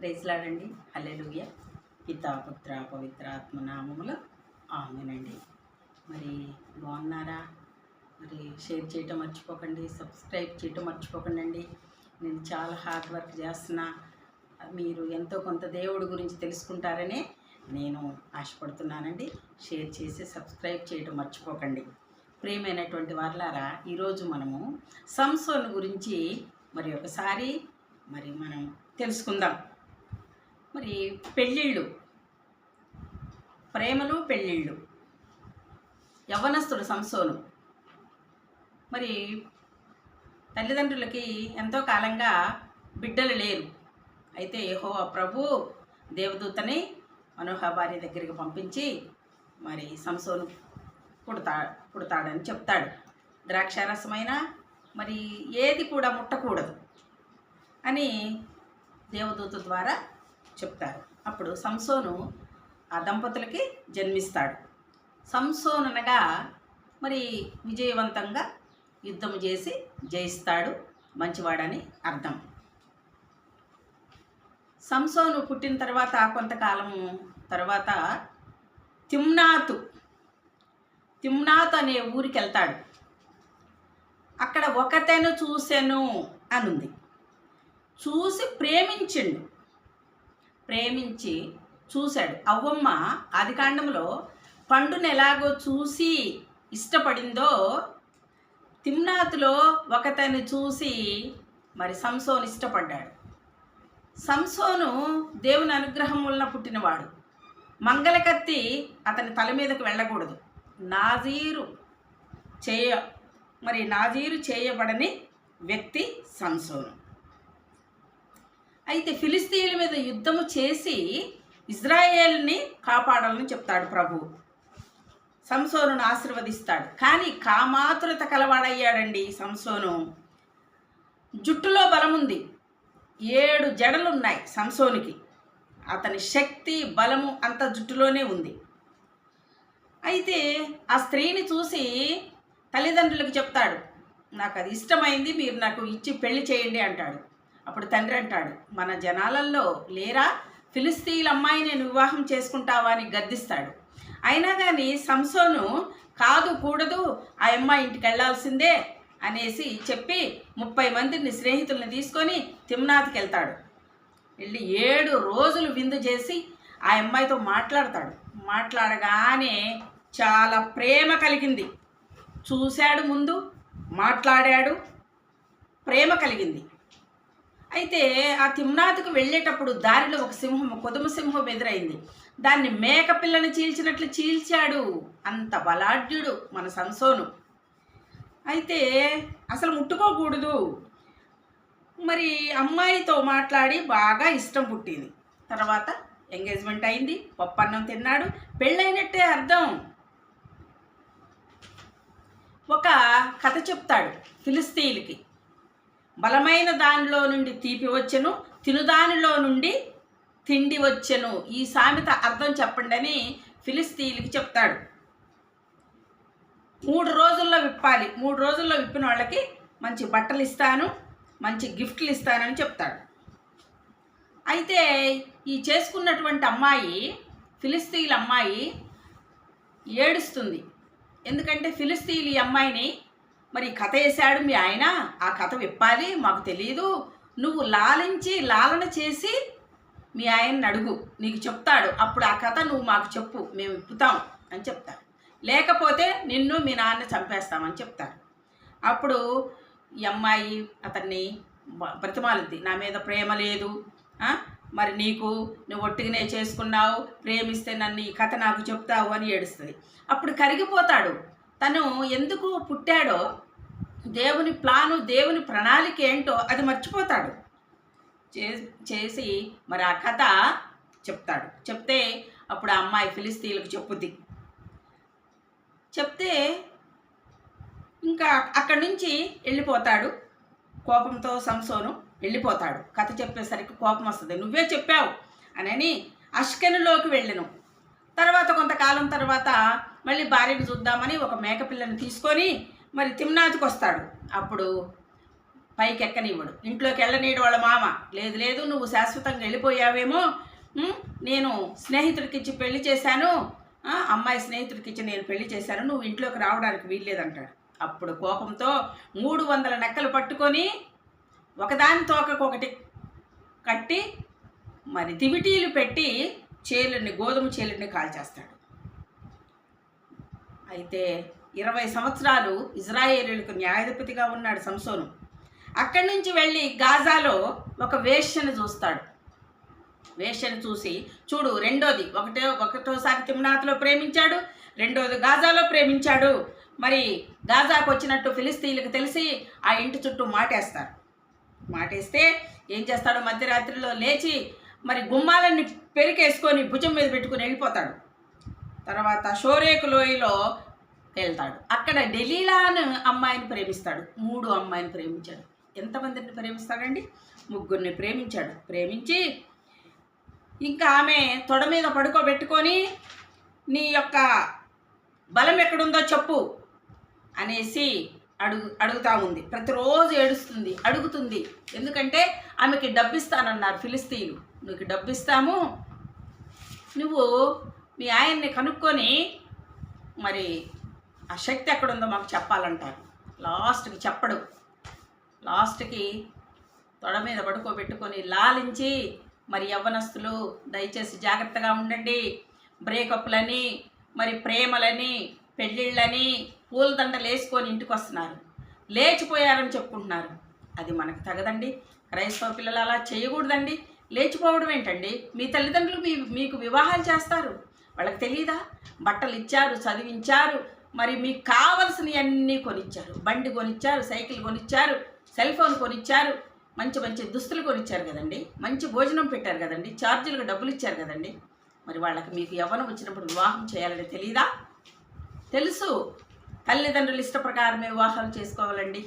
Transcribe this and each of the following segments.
ప్రైజ్లాడండి hallelujah పితాపుత్ర పుత్ర నామములు ఆమెనండి. మరి బాగున్నారా? మరి షేర్ చేయటం మర్చిపోకండి. సబ్స్క్రైబ్ చేయటం మర్చిపోకండి అండి నేను చాలా హార్డ్ వర్క్ చేస్తున్నా. మీరు ఎంతో కొంత దేవుడి గురించి తెలుసుకుంటారనే నేను ఆశపడుతున్నానండి. షేర్ చేసి సబ్స్క్రైబ్ చేయటం మర్చిపోకండి. ప్రియమైనటువంటి వార్లారా ఈరోజు మనము సంసోన్ గురించి మరి ఒకసారి మరి మనం తెలుసుకుందాం. మరి పెళ్ళిళ్ళు. ప్రేమలు పెళ్ళిళ్ళు. యవ్వనస్తుడు సంసోను. మరి తల్లిదండ్రులకి ఎంతో కాలంగా బిడ్డలు లేరు. అయితే యహో ప్రభు దేవదూతని మనోహ భార్య దగ్గరికి పంపించి మరి సంసోను పుడతా పుడతాడని చెప్తాడు. ద్రాక్షారసమైన మరి ఏది కూడా ముట్టకూడదు అని దేవదూత ద్వారా చెప్తారు. అప్పుడు సంసోను ఆ దంపతులకి జన్మిస్తాడు. సంసోన్ అనగా మరి విజయవంతంగా యుద్ధం చేసి జయిస్తాడు మంచివాడని అర్థం. సంసోను పుట్టిన తర్వాత కొంతకాలం తర్వాత తిమ్నాతు తిమ్నాత్ అనే ఊరికి వెళ్తాడు అక్కడ ఒకతెను చూసెను అనుంది. చూసి ప్రేమించిండు. ప్రేమించి చూశాడు. అవ్వమ్మ ఆదికాండంలో పండును ఎలాగో చూసి ఇష్టపడిందో? తిమ్నాథ్లో ఒకతని చూసి మరి సంసోను ఇష్టపడ్డాడు. సంసోను దేవుని అనుగ్రహం వలన పుట్టినవాడు. మంగళకత్తి అతని తల మీదకు వెళ్ళకూడదు. నాజీరు చేయ మరి నాజీరు చేయబడని వ్యక్తి సంసోను. అయితే ఫిలిస్తీన్ల మీద యుద్ధము చేసి ఇజ్రాయేల్ని కాపాడాలని చెప్తాడు ప్రభు. సంసోనును ఆశీర్వదిస్తాడు. కానీ కామాతురత కలవాడయ్యాడండి సంసోను. జుట్టులో బలముంది. ఏడు జడలున్నాయి సంసోనికి. అతని శక్తి బలము అంత జుట్టులోనే ఉంది. అయితే ఆ స్త్రీని చూసి తల్లిదండ్రులకు చెప్తాడు నాకు అది ఇష్టమైంది మీరు నాకు ఇచ్చి పెళ్ళి చేయండి అంటాడు. అప్పుడు తండ్రి అంటాడు మన జనాలల్లో లేరా? ఫిలిస్తీన్ అమ్మాయి నేను వివాహం చేసుకుంటావా? అని గద్దిస్తాడు. అయినా కానీ సంసోను కాదు కూడదు ఆ అమ్మాయి ఇంటికి వెళ్ళాల్సిందే అనేసి చెప్పి ముప్పై మందిని స్నేహితుల్ని తీసుకొని తిమ్నాథ్కి వెళ్తాడు. వెళ్ళి ఏడు రోజులు విందు చేసి ఆ అమ్మాయితో మాట్లాడతాడు. మాట్లాడగానే చాలా ప్రేమ కలిగింది. చూశాడు ముందు మాట్లాడాడు ప్రేమ కలిగింది. అయితే ఆ తిమ్నాథ్కు వెళ్ళేటప్పుడు దారిలో ఒక సింహం కొదుమ సింహం ఎదురైంది. దాన్ని మేక పిల్లని చీల్చినట్లు చీల్చాడు. అంత బలాఢ్యుడు మన సంసోను. అయితే అసలు ముట్టుకోకూడదు. మరి అమ్మాయితో మాట్లాడి బాగా ఇష్టం పుట్టింది. తర్వాత ఎంగేజ్మెంట్ అయింది పప్పన్నం తిన్నాడు పెళ్ళైనట్టే అర్థం. ఒక కథ చెప్తాడు ఫిలిస్తీన్కి బలమైన దానిలో నుండి తీపి వచ్చెను తినుదానిలో నుండి తిండి వచ్చెను. ఈ సామెత అర్థం చెప్పండి అని ఫిలిస్తీన్లకి చెప్తాడు. మూడు రోజుల్లో విప్పాలి. మూడు రోజుల్లో విప్పిన వాళ్ళకి మంచి బట్టలు ఇస్తాను మంచి గిఫ్ట్లు ఇస్తానని చెప్తాడు. అయితే ఈ చేసుకున్నటువంటి అమ్మాయి ఫిలిస్తీన్ల అమ్మాయి ఏడుస్తుంది. ఎందుకంటే ఫిలిస్తీన్లు ఈ అమ్మాయిని మరి కథ వేశాడు మీ ఆయన ఆ కథ విప్పాలి మాకు తెలియదు నువ్వు లాలించి లాలన చేసి మీ ఆయన్ని అడుగు నీకు చెప్తాడు. అప్పుడు ఆ కథ నువ్వు మాకు చెప్పు మేము విప్పుతాం అని చెప్తాడు. లేకపోతే నిన్ను మీ నాన్న చంపేస్తామని చెప్తారు అప్పుడు ఈ అమ్మాయి అతన్ని బ- బ్రతిమాలుద్ది. నా మీద ప్రేమ లేదు. మరి నీకు నువ్వు ఒట్టిగానే చేసుకున్నావు ప్రేమిస్తే నన్ను ఈ కథ నాకు చెప్తావు అని ఏడుస్తుంది. అప్పుడు కరిగిపోతాడు. తను ఎందుకు పుట్టాడో దేవుని ప్లాను దేవుని ప్రణాళిక ఏంటో అది మర్చిపోతాడు. చే- చేసి మరి ఆ కథ చెప్తాడు. చెప్తే అప్పుడు ఆ అమ్మాయి ఫిలిస్తీన్లకు చెప్పుద్ది. చెప్తే ఇంకా అక్కడి నుంచి వెళ్ళిపోతాడు. కోపంతో సంసోను వెళ్ళిపోతాడు. కథ చెప్పేసరికి కోపం వస్తుంది. నువ్వే చెప్పావు అని అష్కెనులోకి వెళ్ళను. తర్వాత కొంతకాలం తర్వాత మళ్ళీ భార్యను చూద్దామని ఒక మేకపిల్లని తీసుకొని మరి తిమ్నాథ్కి వస్తాడు. అప్పుడు పైకి ఎక్కనివ్వడు. ఇంట్లోకి వెళ్ళనీయడు వాళ్ళ మామ. లేదు లేదు నువ్వు శాశ్వతంగా వెళ్ళిపోయావేమో. నేను స్నేహితుడికి ఇచ్చి పెళ్ళి చేశాను. అమ్మాయి స్నేహితుడికి ఇచ్చి నేను పెళ్ళి చేశాను. నువ్వు ఇంట్లోకి రావడానికి వీల్లేదంటాడు. అప్పుడు కోపంతో మూడు వందల నెక్కలు పట్టుకొని ఒకదాని తోకకొకటి కట్టి మరి దివిటీలు పెట్టి చేలుని గోధుమ చేలుని కాల్చేస్తాడు. అయితే ఇరవై సంవత్సరాలు ఇజ్రాయేలీలకు న్యాయాధిపతిగా ఉన్నాడు సంసోను. అక్కడి నుంచి వెళ్ళి గాజాలో ఒక వేష్యను చూస్తాడు. వేష్యను చూసి చూడు రెండోది ఒకటో ఒకటోసారి తిమ్నాథ్లో ప్రేమించాడు రెండోది గాజాలో ప్రేమించాడు. మరి గాజాకు వచ్చినట్టు ఫిలిస్తీన్లకు తెలిసి ఆ ఇంటి చుట్టూ మాటేస్తారు. మాటేస్తే ఏం చేస్తాడు? మధ్యరాత్రిలో లేచి మరి గుమ్మాలన్నీ పెరికేసుకొని భుజం మీద పెట్టుకుని వెళ్ళిపోతాడు. తర్వాత షోరేకు లోయలో వెళ్తాడు అక్కడ డెలీలాను అని అమ్మాయిని ప్రేమిస్తాడు. మూడు అమ్మాయిని ప్రేమించాడు. ఎంతమందిని ప్రేమిస్తాడండి? ముగ్గురిని ప్రేమించాడు. ప్రేమించి ఇంకా ఆమె తొడ మీద పడుకోబెట్టుకొని నీ యొక్క బలం ఎక్కడుందో చెప్పు అనేసి అడుగు అడుగుతా ఉంది. ప్రతిరోజు ఏడుస్తుంది అడుగుతుంది. ఎందుకంటే ఆమెకి డబ్బిస్తానన్నారు ఫిలిస్తీన్లు. నీకు డబ్బిస్తాము. నువ్వు మీ ఆయన్ని కనుక్కొని మరి ఆ శక్తి ఎక్కడుందో మాకు చెప్పాలంటారు. లాస్ట్కి చెప్పడు. లాస్ట్కి తొడ మీద పడుకోబెట్టుకొని లాలించి మరి యవ్వనస్తులు దయచేసి జాగ్రత్తగా ఉండండి. బ్రేకప్లని మరి ప్రేమలని పెళ్ళిళ్ళని పూలదండలు వేసుకొని ఇంటికి వస్తున్నారు లేచిపోయారని చెప్పుకుంటున్నారు. అది మనకు తగదండి. క్రైస్తవ పిల్లలు అలా చేయకూడదండి. లేచిపోవడం ఏంటండి? మీ తల్లిదండ్రులు మీ మీకు వివాహాలు చేస్తారు. వాళ్ళకి తెలియదా బట్టలు ఇచ్చారు చదివించారు మరి మీకు కావలసినవన్నీ కొనిచ్చారు. బండి కొనిచ్చారు సైకిల్ కొనిచ్చారు సెల్ ఫోన్ కొనిచ్చారు మంచి మంచి దుస్తులు కొనిచ్చారు కదండి. మంచి భోజనం పెట్టారు కదండి. ఛార్జీలకు డబ్బులు ఇచ్చారు కదండి. మరి వాళ్ళకి మీకు యవ్వనం వచ్చినప్పుడు వివాహం చేయాలని తెలియదా తెలుసు. తల్లిదండ్రుల ఇష్ట ప్రకారమే వివాహాలు చేసుకోవాలండి.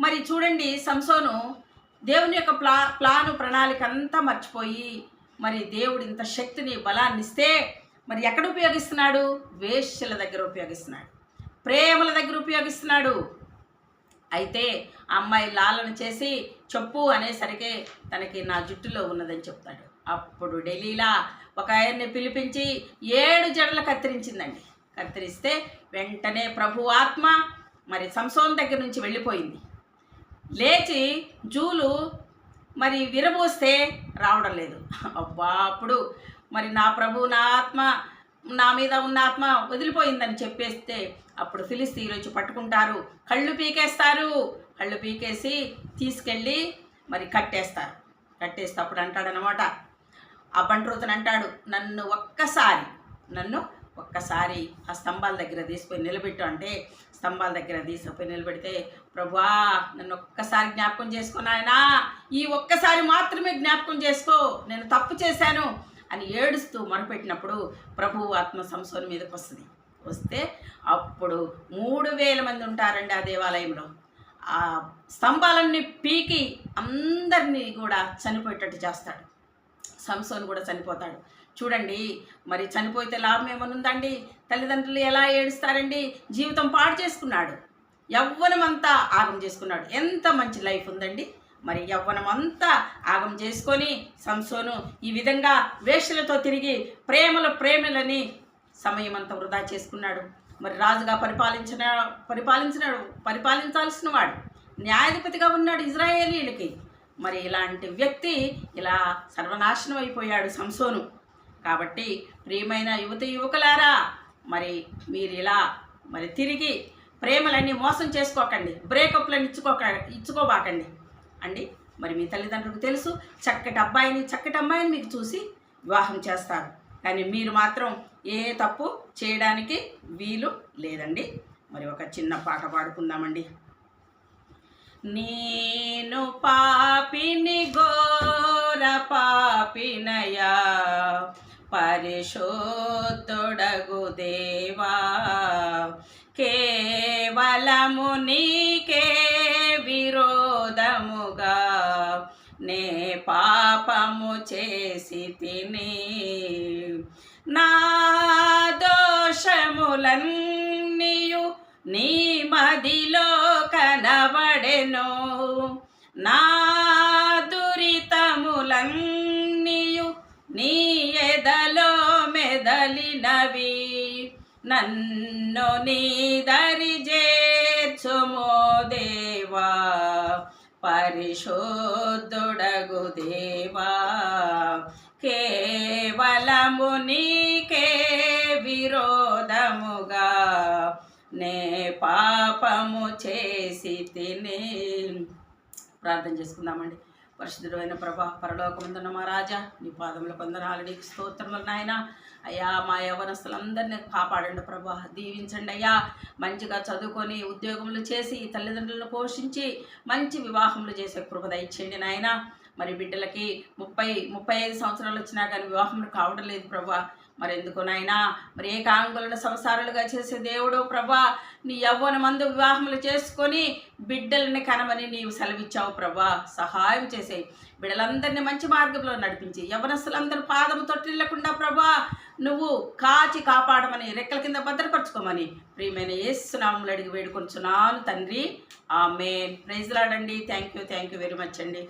మరి చూడండి సంసోను దేవుని యొక్క ప్లా ప్లాను ప్రణాళిక అంతా మర్చిపోయి మరి దేవుడు ఇంత శక్తిని బలాన్ని ఇస్తే మరి ఎక్కడ ఉపయోగిస్తున్నాడు? వేష్యల దగ్గర ఉపయోగిస్తున్నాడు. ప్రేమల దగ్గర ఉపయోగిస్తున్నాడు. అయితే అమ్మాయి లాలను చేసి చెప్పు అనేసరికి తనకి నా జుట్టులో ఉన్నదని చెప్తాడు. అప్పుడు ఢిల్లీలా ఒక ఆయన్ని పిలిపించి ఏడు జడలు కత్తిరించిందండి. కత్తిరిస్తే వెంటనే ప్రభు ఆత్మ మరి సంసోన్ దగ్గర నుంచి వెళ్ళిపోయింది. లేచి జూలు మరి విరబోస్తే రావడం లేదు. అబ్బా అప్పుడు మరి నా ప్రభు నా ఆత్మ నా మీద ఉన్న ఆత్మ వదిలిపోయిందని చెప్పేస్తే అప్పుడు ఫిలిస్తీన్లు వచ్చి పట్టుకుంటారు. కళ్ళు పీకేస్తారు. కళ్ళు పీకేసి తీసుకెళ్ళి మరి కట్టేస్తారు. కట్టేస్తే అప్పుడు అంటాడనమాట ఆ బంట్రోతను అంటాడు నన్ను ఒక్కసారి నన్ను ఒక్కసారి ఆ స్తంభాల దగ్గర తీసుకుపోయి నిలబెట్టు. అంటే స్తంభాల దగ్గర తీసుకుపోయి నిలబెడితే ప్రభువా నన్ను ఒక్కసారి జ్ఞాపకం చేసుకో నాయనా. ఈ ఒక్కసారి మాత్రమే జ్ఞాపకం చేసుకో. నేను తప్పు చేశాను. అని ఏడుస్తూ మొరపెట్టినప్పుడు ప్రభువు ఆత్మ సంసోన్ మీదకి వస్తుంది. వస్తే అప్పుడు మూడు వేల మంది ఉంటారండి ఆ దేవాలయంలో. ఆ స్తంభాలన్నీ పీకి అందరినీ కూడా చనిపోయేటట్టు చేస్తాడు. సంసోన్ కూడా చనిపోతాడు. చూడండి మరి చనిపోతే లాభం ఏమైనా ఉందండి? తల్లిదండ్రులు ఎలా ఏడుస్తారండి? జీవితం పాడు చేసుకున్నాడు. యవ్వనమంతా ఆగం చేసుకున్నాడు. ఎంత మంచి లైఫ్ ఉందండి? మరి యవ్వనమంతా ఆగం చేసుకొని సంసోను ఈ విధంగా వేషలతో తిరిగి ప్రేమల ప్రేమలని సమయం అంతా వృధా చేసుకున్నాడు. మరి రాజుగా పరిపాలించిన పరిపాలించినాడు పరిపాలించాల్సిన వాడు. న్యాయాధిపతిగా ఉన్నాడు ఇజ్రాయేలీలకి. మరి ఇలాంటి వ్యక్తి ఇలా సర్వనాశనం అయిపోయాడు సంసోను. కాబట్టి ప్రియమైన యువత యువకులారా మరి మీరు ఇలా మరి తిరిగి ప్రేమలన్నీ మోసం చేసుకోకండి. బ్రేకప్లను ఇచ్చుకోక ఇచ్చుకోబాకండి. అండి. మరి మీ తల్లిదండ్రులకు తెలుసు చక్కటి అబ్బాయిని చక్కటి అమ్మాయిని మీకు చూసి వివాహం చేస్తారు. కానీ మీరు మాత్రం ఏ తప్పు చేయడానికి వీలు లేదండి. మరి ఒక చిన్న పాట పాడుకుందామండి. నేను పాపిని గోర పాపినయా పరిశోద్ధుడగు దేవా కేవలము నీకే విరోధముగా నే పాపము చేసి తిని నా దోషములన్నీయు నీ మదిలో కనబడెను. నా దురితములన్నీయు నీ ఎదలో మెదలినవి. నన్ను నీ దరి చేర్చుమో. దేవా పరిశోద్ధుడగు దేవా. కేవలము నీకే విరోధముగా నే పాపము చేసి తిని. ప్రార్థన చేసుకుందామండి. పరిశుద్ధుడు అయిన ప్రభా పరలోకముందున్న మా రాజా నీ పాదముల కొందనాలు నీకు స్తోత్రములు నాయన. అయ్యా మా యవనస్తులందరినీ కాపాడండి ప్రభా దీవించండి అయ్యా. మంచిగా చదువుకొని ఉద్యోగములు చేసి తల్లిదండ్రులను పోషించి మంచి వివాహములు చేసే కృప దయచేయండి నాయన. మరి బిడ్డలకి ముప్పై ముప్పై ఐదు సంవత్సరాలు వచ్చినా కానీ వివాహములు కావడం లేదు ప్రభా. మరి ఎందుకు నాయనా మరి ఏకాంగులను సంసారాలుగా చేసే దేవుడు ప్రభా నీ యవ్వన మందు వివాహములు చేసుకొని బిడ్డల్ని కనమని నీవు సెలవిచ్చావు ప్రభా. సహాయం చేసే బిడ్డలందరినీ మంచి మార్గంలో నడిపించి యవనస్తులందరూ పాదము తొట్టిల్లకుండా ప్రభా నువ్వు కాచి కాపాడమని రెక్కల కింద భద్రపరచుకోమని ప్రియమైన ఏసునామములు అడిగి వేడుకొంచున్నాను తండ్రి. ఆమె ప్రైజ్లాడండి thank you thank you very much అండి.